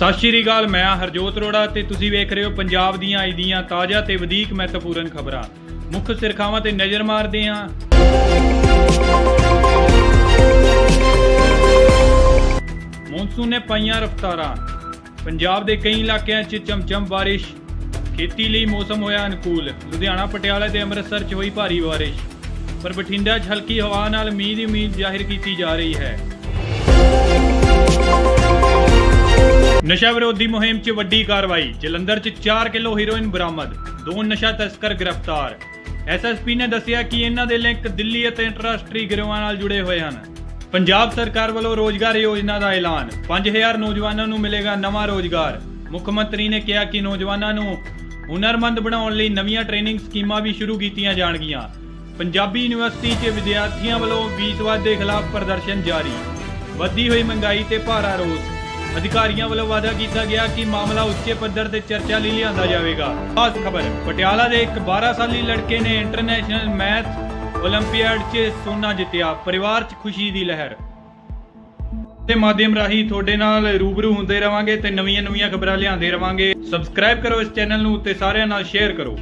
ਸਤਿ ਸ਼੍ਰੀ ਅਕਾਲ, ਮੈਂ ਹਾਂ ਹਰਜੋਤ ਅਰੋੜਾ ਤੇ ਤੁਸੀਂ ਵੇਖ ਰਹੇ ਹੋ ਪੰਜਾਬ ਦੀਆਂ ਅੱਜ ਦੀਆਂ ਤਾਜ਼ਾ ਤੇ ਵਧੇਕ ਮਹੱਤਵਪੂਰਨ ਖਬਰਾਂ। ਮੁੱਖ ਸਿਰਖਾਵਾਂ ਤੇ ਨਜ਼ਰ ਮਾਰਦੇ ਹਾਂ। ਮੌਨਸੂਨ ਨੇ ਪਾਈਆਂ ਰਫ਼ਤਾਰਾਂ। ਪੰਜਾਬ ਦੇ ਕਈ ਇਲਾਕਿਆਂ 'ਚ ਚਮਚਮ ਬਾਰਿਸ਼। ਖੇਤੀ ਲਈ ਮੌਸਮ ਹੋਇਆ ਅਨੁਕੂਲ। ਲੁਧਿਆਣਾ, ਪਟਿਆਲਾ ਤੇ ਅੰਮ੍ਰਿਤਸਰ 'ਚ ਹੋਈ ਭਾਰੀ ਬਾਰਿਸ਼। ਪਰ ਬਠਿੰਡਾ 'ਚ ਹਲਕੀ ਹਵਾ ਨਾਲ ਮੀਂਹ ਦੀ ਉਮੀਦ ਜ਼ਾਹਿਰ ਕੀਤੀ ਜਾ ਰਹੀ ਹੈ। ਨਸ਼ਾ ਵਿਰੋਧੀ ਮੁਹਿੰਮ 'ਚ ਵੱਡੀ ਕਾਰਵਾਈ, ਜਲੰਧਰ 'ਚ 4 ਕਿਲੋ ਹੀਰੋਇਨ ਬਰਾਮਦ, ਦੋ ਨਸ਼ਾ ਤਸਕਰ ਗ੍ਰਿਫਤਾਰ। ਐਸਐਸਪੀ ਨੇ ਦੱਸਿਆ ਕਿ ਇਹਨਾਂ ਦੇ ਲਿੰਕ ਦਿੱਲੀ ਅਤੇ ਅੰਤਰਰਾਸ਼ਟਰੀ ਗਿਰੋਹਾਂ ਨਾਲ ਜੁੜੇ ਹੋਏ ਹਨ। ਪੰਜਾਬ ਸਰਕਾਰ ਵੱਲੋਂ ਰੋਜ਼ਗਾਰ ਯੋਜਨਾ ਦਾ ਐਲਾਨ 5000 ਨੌਜਵਾਨਾਂ ਨੂੰ ਮਿਲੇਗਾ ਨਵਾਂ ਰੋਜ਼ਗਾਰ। ਮੁੱਖ ਮੰਤਰੀ ਨੇ ਕਿਹਾ ਕਿ ਨੌਜਵਾਨਾਂ ਨੂੰ ਹੁਨਰਮੰਦ ਬਣਾਉਣ ਲਈ ਨਵੀਆਂ ਟ੍ਰੇਨਿੰਗ ਸਕੀਮਾਂ ਵੀ ਸ਼ੁਰੂ ਕੀਤੀਆਂ ਜਾਣਗੀਆਂ। ਪੰਜਾਬੀ ਯੂਨੀਵਰਸਿਟੀ 'ਚ ਵਿਦਿਆਰਥੀਆਂ ਵੱਲੋਂ ਫੀਸਵਾਦ ਦੇ ਖਿਲਾਫ ਪ੍ਰਦਰਸ਼ਨ ਜਾਰੀ। ਵੱਧਦੀ ਹੋਈ ਮਹਿੰਗਾਈ ਤੇ ਭਾਰਾ ਰੋਸ। ਅਧਿਕਾਰੀਆਂ ਵੱਲੋਂ ਵਾਅਦਾ ਕੀਤਾ ਗਿਆ ਕਿ ਮਾਮਲਾ ਉੱਚੇ ਪੱਧਰ ਤੇ ਚਰਚਾ ਲਈ ਲਿਆਂਦਾ ਜਾਵੇਗਾ ਖਾਸ ਖਬਰ ਪਟਿਆਲਾ ਦੇ ਇੱਕ 12 ਸਾਲੀ ਲੜਕੇ ਨੇ ਇੰਟਰਨੈਸ਼ਨਲ ਮੈਥ 올림픽 'ਚ ਸੋਨਾ ਜਿੱਤਿਆ ਪਰਿਵਾਰ 'ਚ ਖੁਸ਼ੀ ਦੀ ਲਹਿਰ ਤੇ ਮਾਧਿਅਮ ਰਾਹੀਂ ਤੁਹਾਡੇ ਨਾਲ ਰੂਬਰੂ ਹੁੰਦੇ ਰਵਾਂਗੇ ਤੇ ਨਵੀਆਂ-ਨਵੀਆਂ ਖਬਰਾਂ ਲਿਆਉਂਦੇ ਰਵਾਂਗੇ ਸਬਸਕ੍ਰਾਈਬ ਕਰੋ ਇਸ ਚੈਨਲ ਨੂੰ ਤੇ ਸਾਰਿਆਂ ਨਾਲ ਸ਼ੇਅਰ ਕਰੋ